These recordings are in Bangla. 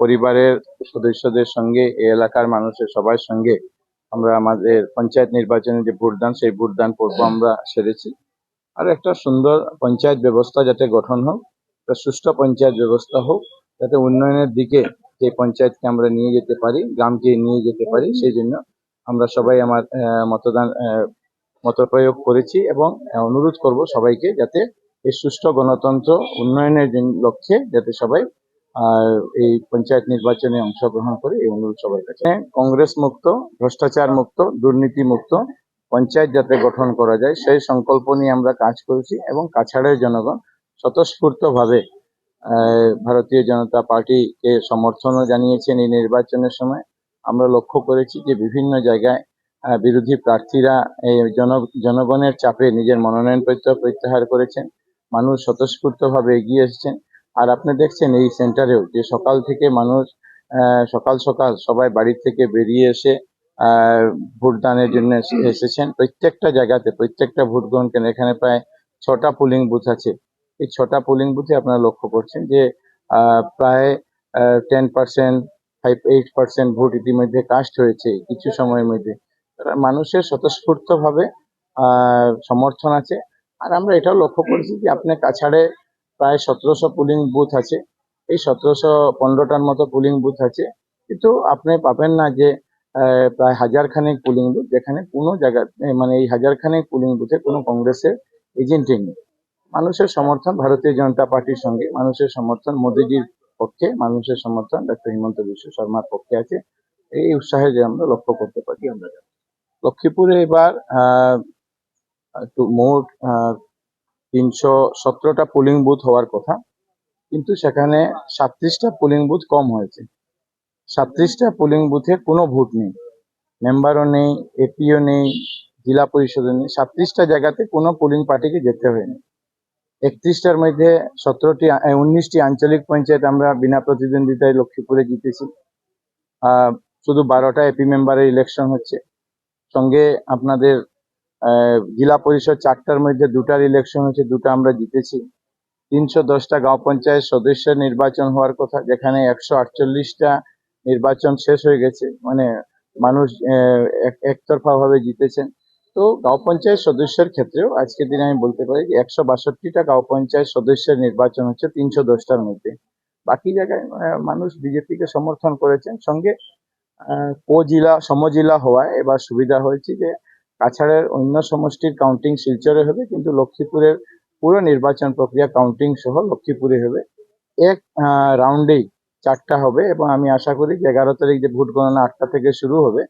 পরিবারের সদস্যদের সঙ্গে, এই এলাকার মানুষের সবার সঙ্গে আমরা আমাদের পঞ্চায়েত নির্বাচনে যে ভোটদান, সেই ভোটদান পর্ব আমরা সেরেছি আর একটা সুন্দর পঞ্চায়েত ব্যবস্থা যাতে গঠন হোক, একটা সুষ্ঠু পঞ্চায়েত ব্যবস্থা হোক, যাতে উন্নয়নের দিকে এই পঞ্চায়েতকে আমরা নিয়ে যেতে পারি, গ্রামকে নিয়ে যেতে পারি, সেই জন্য আমরা সবাই আমার মতদান মত প্রয়োগ করেছি এবং অনুরোধ করব সবাইকে যাতে এই সুষ্ঠু গণতন্ত্র উন্নয়নের লক্ষ্যে যাতে সবাই আর এই পঞ্চায়েত নির্বাচনে অংশগ্রহণ করে এই অনুরোধ সবার কাছে। হ্যাঁ, কংগ্রেস মুক্ত ভ্রষ্টাচার মুক্ত দুর্নীতি মুক্ত পঞ্চায়েত যাতে গঠন করা যায় সেই সংকল্প নিয়ে আমরা কাজ করেছি এবং কাছাড়ের জনগণ স্বতঃস্ফূর্তভাবে ভারতীয় জনতা পার্টিকে সমর্থনও জানিয়েছেন এই নির্বাচনের সময়। আমরা লক্ষ্য করেছি যে বিভিন্ন জায়গায় বিরোধী প্রার্থীরা এই জন জনগণের চাপে নিজের মনোনয়নপত্র প্রত্যাহার করেছেন। মানুষ স্বতঃস্ফূর্তভাবে এগিয়ে এসেছেন। আর আপনি দেখছেন এই সেন্টারেও যে সকাল থেকে মানুষ সকাল সকাল সবাই বাড়ি থেকে বেরিয়ে এসে ভোটদানের জন্য এসে- এসেছেন। প্রত্যেকটা জায়গাতে, প্রত্যেকটা ভোট গ্রহণ কেন্দ্র, এখানে প্রায় ছটা পোলিং বুথ আছে। এই ছটা পোলিং বুথে আপনারা লক্ষ্য করছেন যে প্রায় ten percent five eight percent vote ইতিমধ্যে কাস্ট হয়েছে কিছু সময়ের মধ্যে। মানুষের স্বতঃস্ফূর্তভাবে সমর্থন আছে। আর আমরা এটাও লক্ষ্য করেছি যে আপনার কাছাড়ে প্রায় সতেরোশো পুলিং বুথ আছে। এই সতেরোশো পনেরোটার মতো পুলিং বুথ আছে। কিন্তু আপনি পাবেন না যে প্রায় হাজার খানেক পুলিং বুথ যেখানে কোনো জায়গা মানে এই হাজার খানেক পুলিং বুথে কোনো কংগ্রেসের এজেন্টই নেই। মানুষের সমর্থন ভারতীয় জনতা পার্টির সঙ্গে, মানুষের সমর্থন মোদীজির পক্ষে, মানুষের সমর্থন ডক্টর হিমন্ত বিশ্ব শর্মার পক্ষে আছে। এই উৎসাহে যে আমরা লক্ষ্য করতে পারি আমরা। লক্ষ্মীপুরে এবার মোট তিনশো সতেরোটা পোলিং বুথ হওয়ার কথা, কিন্তু সেখানে সাতত্রিশটা পোলিং বুথ কম হয়েছে। সাতত্রিশটা পোলিং বুথে কোনো ভোট নেই। মেম্বারও নেই এপিও নেই, জেলা পরিষদও নেই, সাতত্রিশটা জায়গাতে কোনো পোলিং পার্টিকে যেতে হয়নি। একত্রিশটার মধ্যে সতেরোটি উনিশটি আঞ্চলিক পঞ্চায়েত আমরা বিনা প্রতিদ্বন্দ্বিতায় লক্ষ্মীপুরে জিতেছি। শুধু বারোটা এপি মেম্বারের ইলেকশন হচ্ছে। সঙ্গে আপনাদের জেলা পরিষদ চারটার মধ্যে দুটার ইলেকশন হচ্ছে দুটো আমরা জিতেছি। তিনশো দশটা গাঁও পঞ্চায়েত সদস্যের নির্বাচন হওয়ার কথা যেখানে একশো আটচল্লিশটা নির্বাচন শেষ হয়ে গেছে মানে মানুষ আহ, এক- একতরফা ভাবে জিতেছেন। তো গাঁও পঞ্চায়েত সদস্যের ক্ষেত্রেও আজকের দিনে আমি বলতে পারি যে একশো বাষট্টিটা গাঁও পঞ্চায়েত সদস্যের নির্বাচন হচ্ছে তিনশো দশটার মধ্যে। বাকি জায়গায় মানুষ বিজেপিকে সমর্থন করেছেন। সঙ্গে উপজেলা সমজেলা হওয়ায় এবার সুবিধা হয়েছে যে কাছাড়ের অন্য সমষ্টির কাউন্টিং শিলচরে হবে, কিন্তু লক্ষ্মীপুরের পুরো নির্বাচন প্রক্রিয়া কাউন্টিং সহ লক্ষ্মীপুরে হবে। এক রাউন্ডেই চারটা হবে এবং আমি আশা করি যে এগারো তারিখ যে ভোট গণনা আটটা থেকে শুরু হবে,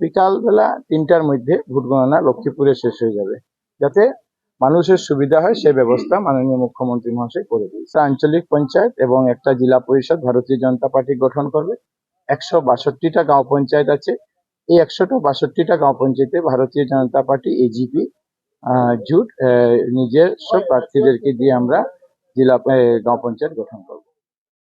বিকালবেলা তিনটার মধ্যে ভোট গণনা লক্ষ্মীপুরে শেষ হয়ে যাবে। যাতে মানুষের সুবিধা হয় সে ব্যবস্থা মাননীয় মুখ্যমন্ত্রী মহাশয় করে দিয়েছে আঞ্চলিক পঞ্চায়েত এবং একটা জেলা পরিষদ, ভারতীয় জনতা পার্টি গঠন করবে। একশো বাষট্টিটা গাঁও পঞ্চায়েত আছে। এই একশোটা বাষট্টিটা গাঁও পঞ্চায়েতে ভারতীয় জনতা পার্টি এজিপি জুট নিজের সব প্রার্থীদেরকে দিয়ে আমরা জেলা গ্রাম পঞ্চায়েত গঠন করব।